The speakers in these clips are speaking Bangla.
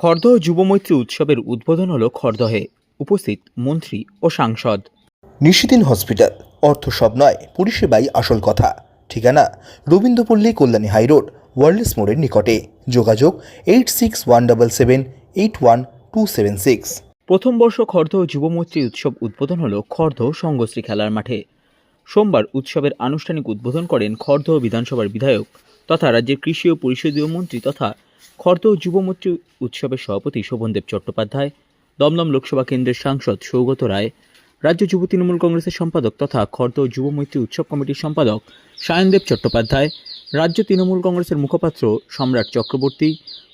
খড়দহ যুবমৈত্রী উৎসবের উদ্বোধন হল খড়দহে উপস্থিত মন্ত্রী ও সাংসদ। নিশিদিন হসপিটাল অর্থ সব নয় পরিষেবাই আসল কথা। ঠিকানা রবীন্দ্রপল্লী কল্যাণী হাইরোড ওয়ার্ল্ডস মোড়ের নিকটে। যোগাযোগ eight six one double seven eight one two seven six. প্রথম বর্ষ খড়দহ যুবমৈত্রী উৎসব উদ্বোধন হল খড়দহ সঙ্গশ্রী খেলার মাঠে। সোমবার উৎসবের আনুষ্ঠানিক উদ্বোধন করেন খড়দহ বিধানসভার বিধায়ক তথা রাজ্যের কৃষি ও পরিষদীয় মন্ত্রী তথা খড়দহ যুবমৈত্রী উৎসবের সভাপতি শোভনদেব চট্টোপাধ্যায়, দমদম লোকসভা কেন্দ্রের সাংসদ সৌগত রায়, রাজ্য যুব তৃণমূল কংগ্রেসের সম্পাদক তথা খড়দহ যুবমৈত্রী উৎসব কমিটির সম্পাদক সায়নদেব চট্টোপাধ্যায়, রাজ্য তৃণমূল কংগ্রেসের মুখপাত্র সম্রাট চক্রবর্তী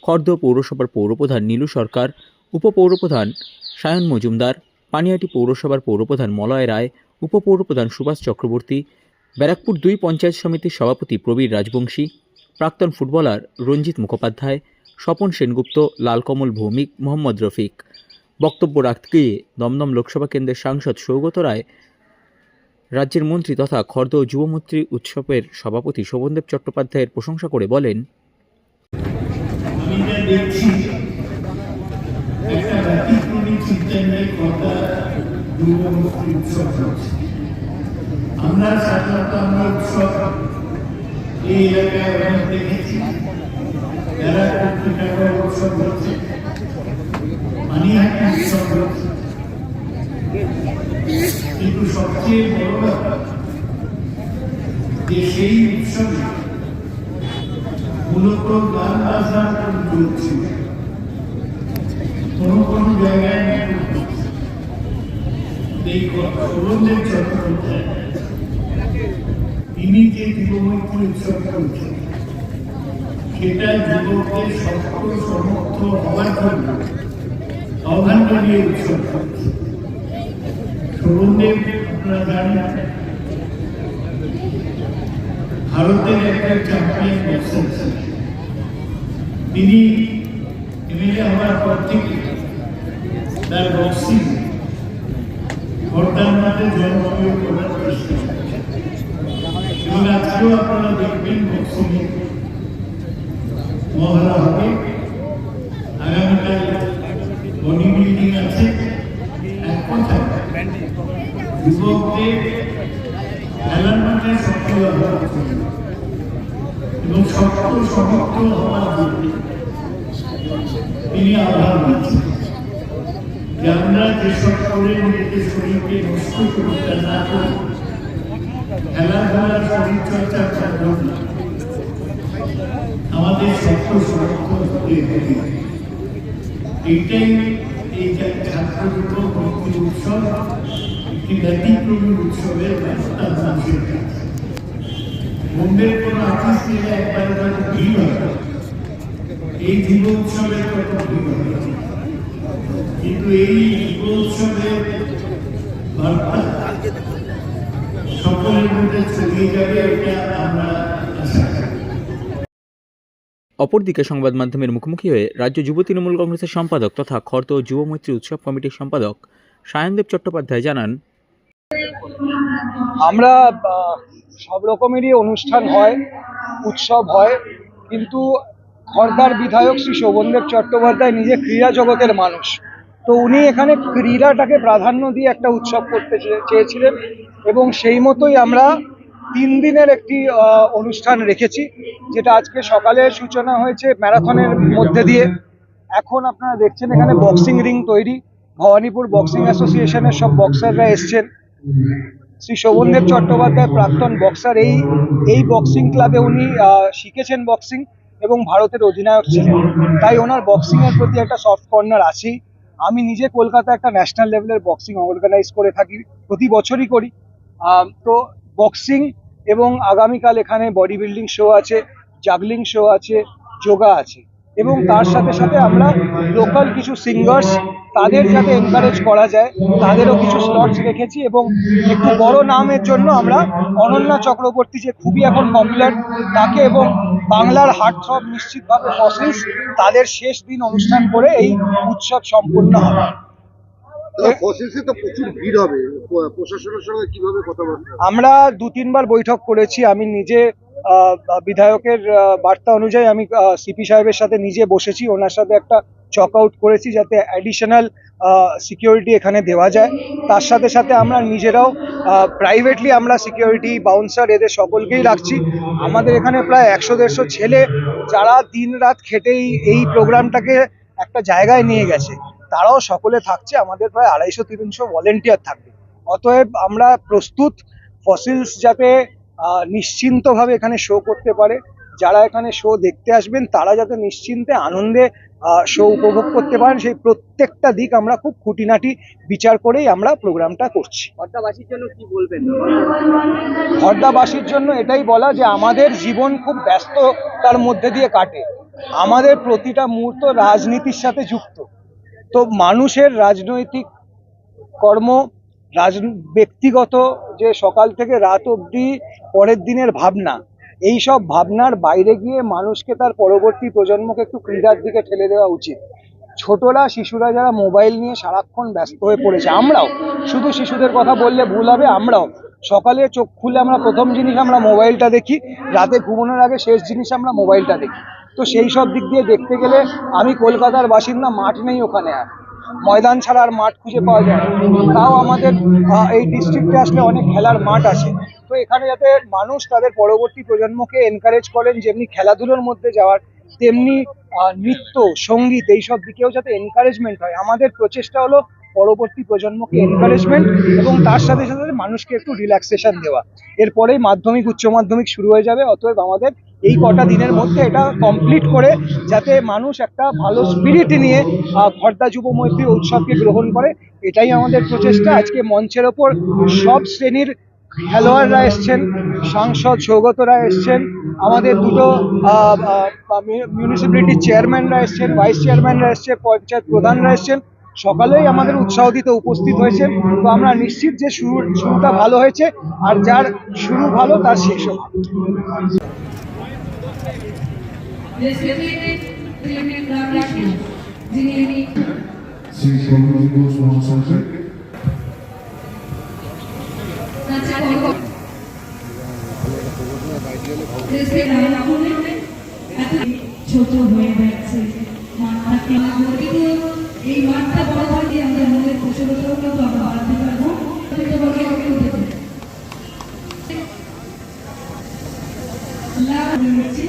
খড়দহ পৌরসভার পৌরপ্রধান নীলু সরকার, উপপৌরপ্রধান সায়ন মজুমদার, পানিয়াটি পৌরসভার পৌরপ্রধান মলয় রায়, উপপৌরপ্রধান সুভাষ চক্রবর্তী, ব্যারাকপুর দুই পঞ্চায়েত সমিতির সভাপতি প্রবীর রাজবংশী, প্রাক্তন ফুটবলার রঞ্জিত মুখোপাধ্যায় স্বপন সেনগুপ্ত, লালকমল ভৌমিক, মোহাম্মদ রফিক। বক্তব্য রাখতে গিয়ে দমদম লোকসভা কেন্দ্রের সাংসদ সৌগত রায়, রাজ্যের মন্ত্রী তথা খর্দ যুবমন্ত্রী উৎসবের সভাপতি শোভনদেব চট্টোপাধ্যায়ের প্রশংসা করে বলেন, আমরা সাধারণত আমরা উৎসব এই এলাকায় অনেক দেখেছি। মূলত গান কোনো কোনো জায়গায়। এই সৌরদেব চট্টোপাধ্যায় তিনি যে যুবমৈত্রী উৎসব করছেন সেটা যুবকদের শক্ত সমর্থ হওয়ার জন্য আহ্বান জানিয়ে উৎসব সৌরদেব আপনারা জানেন, ভারতের একটা চ্যাম্পিয়ন বক্সার তিনি এমএলএ হওয়ার পর থেকে তার বক্সিং খর্দার মাঠে জনপ্রিয় করার চেষ্টা। এবং আজকেও আপনারা দেখবেন বক্সিং মহড়া হবে। আগামীকাল বডি বিল্ডিং আছে। এক কথা যুবকদের খেলার সক্রিয় এবং শক্ত, সমর্থ হওয়ার জন্য তিনি যে আমরা যেসব করে নিজেদের শরীরকে নষ্ট করতে না করি খেলাধুলার শরীর চর্চার মাধ্যমে আমাদের শক্ত সমর্থ হতে হবে। এইটাই এই ছাত্র উৎসব, একটি ব্যতিক্রমী উৎসবের ব্যবস্থা মানুষের কাছে বোম্বের কোন আর্টিস্ট নিলে একবারে কত ভিড় হয়। এই যুব উৎসবে কত ভিড় হয় কিন্তু এই যুব উৎসবের বার্তা সকলের মধ্যে ছড়িয়ে যাবে, এটা আমরা অপরদিকে সংবাদ মাধ্যমের মুখোমুখি হয়ে রাজ্য যুব তৃণমূল কংগ্রেসের সম্পাদক তথা খর্দ যুবমৈত্রী উৎসব কমিটির সম্পাদক সায়নদেব চট্টোপাধ্যায় জানান, আমরা সব রকমেরই অনুষ্ঠান হয়, উৎসব হয়, কিন্তু খর্দার বিধায়ক শ্রী শোভনদেব চট্টোপাধ্যায় নিজে ক্রীড়া জগতের মানুষ। তো উনি এখানে ক্রীড়াটাকে প্রাধান্য দিয়ে একটা উৎসব করতে চেয়ে- চেয়েছিলেন এবং সেই মতোই আমরা তিন দিনের একটি অনুষ্ঠান রেখেছি, যেটা আজকে সকালে সূচনা হয়েছে ম্যারাথনের মধ্যে দিয়ে। এখন আপনারা দেখছেন এখানে বক্সিং রিং তৈরি, ভবানীপুর বক্সিং অ্যাসোসিয়েশনের সব বক্সাররা এসছেন। শ্রী শোভনদেব চট্টোপাধ্যায়, প্রাক্তন বক্সার, এই এই বক্সিং ক্লাবে উনি শিখেছেন বক্সিং এবং ভারতের অধিনায়ক ছিলেন। তাই ওনার বক্সিং এর প্রতি একটা সফট কর্নার আছেই। আমি নিজে কলকাতা একটা ন্যাশনাল লেভেলের বক্সিং অর্গানাইজ করে থাকি, প্রতি বছরই করি। তো বক্সিং এবং আগামীকাল এখানে বডি বিল্ডিং শো আছে জাগলিং শো আছে যোগা আছে। এবং তার সাথে সাথে আমরা লোকাল কিছু সিঙ্গার্স তাদের যাতে এনকারেজ করা যায়, তাদেরও কিছু স্লটস রেখেছি এবং একটু বড় নামের জন্য আমরা অনন্যা চক্রবর্তী যে খুবই এখন পপুলার তাকে এবং বাংলার হার্ট থ্রব নিশ্চিতভাবে ফসিলস তাদের শেষ দিন অনুষ্ঠান করে এই উৎসব সম্পূর্ণ হবে। আমরা দু তিনবার বৈঠক করেছি। আমি নিজে বিধায়কের বার্তা অনুযায়ী আমি সিপি সাহেবের সাথে নিজে বসেছি। ওনার সাথে একটা চক আউট করেছি যাতে অ্যাডিশনাল সিকিউরিটি এখানে দেওয়া যায়। তার সাথে সাথে আমরা নিজেরাও প্রাইভেটলি আমরা সিকিউরিটি বাউন্সার এদের সকলকেই রাখছি। আমাদের এখানে প্রায় একশো দেড়শো ছেলে যারা দিন রাত খেটেই এই প্রোগ্রামটাকে একটা জায়গায় নিয়ে গেছে। তারাও সকলে থাকছে আমাদের প্রায় আড়াইশো তিনশো ভলেন্টিয়ার থাকবে। অতএব আমরা প্রস্তুত ফসিলস যাতে নিশ্চিন্তভাবে এখানে শো করতে পারে। যারা এখানে শো দেখতে আসবেন তারা যাতে নিশ্চিন্তে আনন্দে শো উপভোগ করতে পারেন সেই প্রত্যেকটা দিক আমরা খুব খুঁটিনাটি বিচার করেই আমরা প্রোগ্রামটা করছি। খর্দাবাসীর জন্য কি বলবেন? হরদাবাসীর জন্য এটাই বলা যে আমাদের জীবন খুব ব্যস্ততার মধ্যে দিয়ে কাটে। আমাদের প্রতিটা মুহূর্ত রাজনীতির সাথে যুক্ত। তো মানুষের রাজনৈতিক কর্ম, রাজ, ব্যক্তিগত যে সকাল থেকে রাত অবধি পরের দিনের ভাবনা, এই সব ভাবনার বাইরে গিয়ে মানুষকে তার পরবর্তী প্রজন্মকে একটু ক্রীড়ার দিকে ঠেলে দেওয়া উচিত। ছোটরা, শিশুরা যারা মোবাইল নিয়ে সারাক্ষণ ব্যস্ত হয়ে পড়েছে, আমরাও, শুধু শিশুদের কথা বললে ভুল হবে, আমরাও। সকালে চোখ খুলে আমরা প্রথম জিনিস আমরা মোবাইলটা দেখি, রাতে ঘুমানোর আগে শেষ জিনিস আমরা মোবাইলটা দেখি। তো সেই সব দিক দিয়ে দেখতে গেলে আমি কলকাতার বাসিন্দা, মাঠ নেই ওখানে আর। ময়দান ছাড়া আর মাঠ খুঁজে পাওয়া যায় তাও আমাদের এই ডিস্ট্রিক্টে আসলে অনেক খেলার মাঠ আছে। তো এখানে যাতে মানুষ তাদের পরবর্তী প্রজন্মকে এনকারেজ করেন, যেমনি খেলাধুলোর মধ্যে যাওয়ার, তেমনি নৃত্য, সংগীত এইসব দিকেও যাতে এনকারেজমেন্ট হয়। আমাদের প্রচেষ্টা হলো পরবর্তী প্রজন্মকে এনকারেজমেন্ট এবং তার সাথে সাথে মানুষকে একটু রিল্যাক্সেশন দেওয়া। এরপরেই মাধ্যমিক, উচ্চ মাধ্যমিক শুরু হয়ে যাবে, অতএব আমাদের এই কটা দিনের মধ্যে এটা কমপ্লিট করে যাতে মানুষ একটা ভালো স্পিরিট নিয়ে খর্দা যুব মৈত্রী উৎসবকে গ্রহণ করে, এটাই আমাদের প্রচেষ্টা। আজকে মঞ্চের ওপর সব শ্রেণির খেলোয়াড়রা এসছেন, সাংসদ সৌগতরা এসছেন, আমাদের দুটো মিউনিসিপ্যালিটির চেয়ারম্যানরা এসছেন ভাইস চেয়ারম্যানরা এসছে পঞ্চায়েত প্রধানরা এসছেন, সকালেই আমাদের উৎসাহ দিতে উপস্থিত হয়েছেন। তো আমরা নিশ্চিত যে শুরু, শুরুটা ভালো হয়েছে, আর যার শুরু ভালো, তার শেষও ভালো। শ্রী সৌরভ ঘোষ মহাশয় Respect রামনাথ এত ছোট হয়ে যাচ্ছে এই মাঠটা বড় আমরা আমাদের কুশলতাও কিন্তু আমরা লাভ হচ্ছে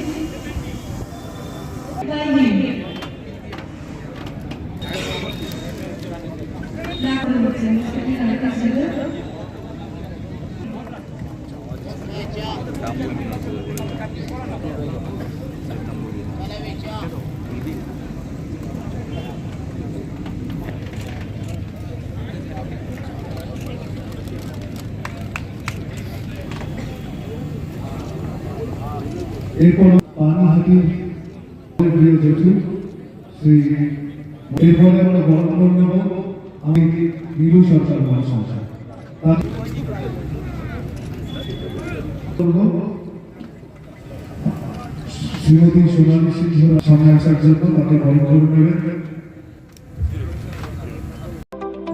এরপর পানিহাটির প্রিয় জেঠু এরপরে আমরা বরণ করে নেব। আমি নীলু সরকার মহাশয় শ্রীমতী সোনালী সিংহ সামনে আসার জন্য তাকে বরণ করে নেবেন।